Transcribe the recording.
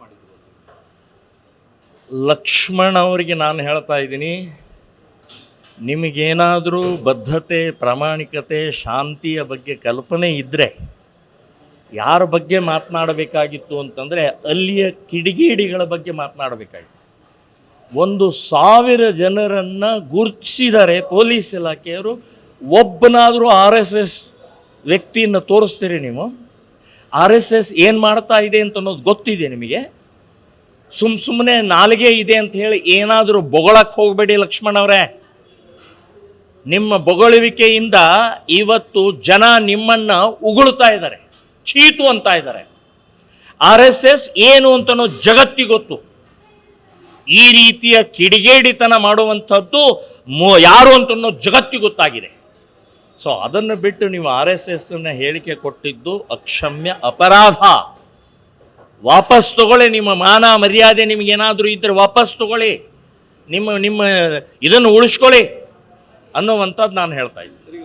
ಮಾಡಿದ್ರು. ಲಕ್ಷ್ಮಣ್ ಅವರಿಗೆ ನಾನು ಹೇಳ್ತಾ ಇದ್ದೀನಿ, ನಿಮಗೇನಾದರೂ ಬದ್ಧತೆ, ಪ್ರಾಮಾಣಿಕತೆ, ಶಾಂತಿಯ ಬಗ್ಗೆ ಕಲ್ಪನೆ ಇದ್ದರೆ ಯಾರ ಬಗ್ಗೆ ಮಾತನಾಡಬೇಕಾಗಿತ್ತು ಅಂತಂದರೆ ಅಲ್ಲಿಯ ಕಿಡಿಗೇಡಿಗಳ ಬಗ್ಗೆ ಮಾತನಾಡಬೇಕಾಗಿತ್ತು. ಒಂದು ಸಾವಿರ ಜನರನ್ನು ಗುರುತಿಸಿದರೆ ಪೊಲೀಸ್ ಇಲಾಖೆಯವರು ಒಬ್ಬನಾದರೂ ಆರ್ ಎಸ್ ಎಸ್ ವ್ಯಕ್ತಿಯನ್ನು ತೋರಿಸ್ತೀರಿ ನೀವು. ಆರ್ ಎಸ್ ಎಸ್ ಏನು ಮಾಡ್ತಾ ಇದೆ ಅಂತ ಅನ್ನೋದು ಗೊತ್ತಿದೆ ನಿಮಗೆ? ಸುಮ್ ಸುಮ್ಮನೆ ನಾಲಿಗೆ ಇದೆ ಅಂತ ಹೇಳಿ ಏನಾದರೂ ಬೊಗಳಕ್ಕೆ ಹೋಗಬೇಡಿ ಲಕ್ಷ್ಮಣ ಅವರೇ. ನಿಮ್ಮ ಬೊಗಳುವಿಕೆಯಿಂದ ಇವತ್ತು ಜನ ನಿಮ್ಮನ್ನು ಉಗುಳ್ತಾ ಇದ್ದಾರೆ, ಚೀತು ಅಂತ ಇದ್ದಾರೆ. ಆರ್ ಎಸ್ ಎಸ್ ಏನು ಅಂತನೋ ಜಗತ್ತಿಗೆ ಗೊತ್ತು. ಈ ರೀತಿಯ ಕಿಡಿಗೇಡಿತನ ಮಾಡುವಂಥದ್ದು ಮೊ ಯಾರು ಅಂತನೋ ಜಗತ್ತಿ ಗೊತ್ತಾಗಿದೆ. ಸೊ ಅದನ್ನು ಬಿಟ್ಟು ನೀವು ಆರ್ ಎಸ್ ಎಸ್ನ ಹೇಳಿಕೆ ಕೊಟ್ಟಿದ್ದು ಅಕ್ಷಮ್ಯ ಅಪರಾಧ. ವಾಪಸ್ ತಗೊಳ್ಳಿ, ನಿಮ್ಮ ಮಾನ ಮರ್ಯಾದೆ ನಿಮಗೇನಾದರೂ ಇದ್ದರೆ ವಾಪಸ್ ತಗೊಳ್ಳಿ. ನಿಮ್ಮ ನಿಮ್ಮ ಇದನ್ನು ಉಳಿಸ್ಕೊಳ್ಳಿ ಅನ್ನುವಂಥದ್ದು ನಾನು ಹೇಳ್ತಾ ಇದ್ದೀನಿ.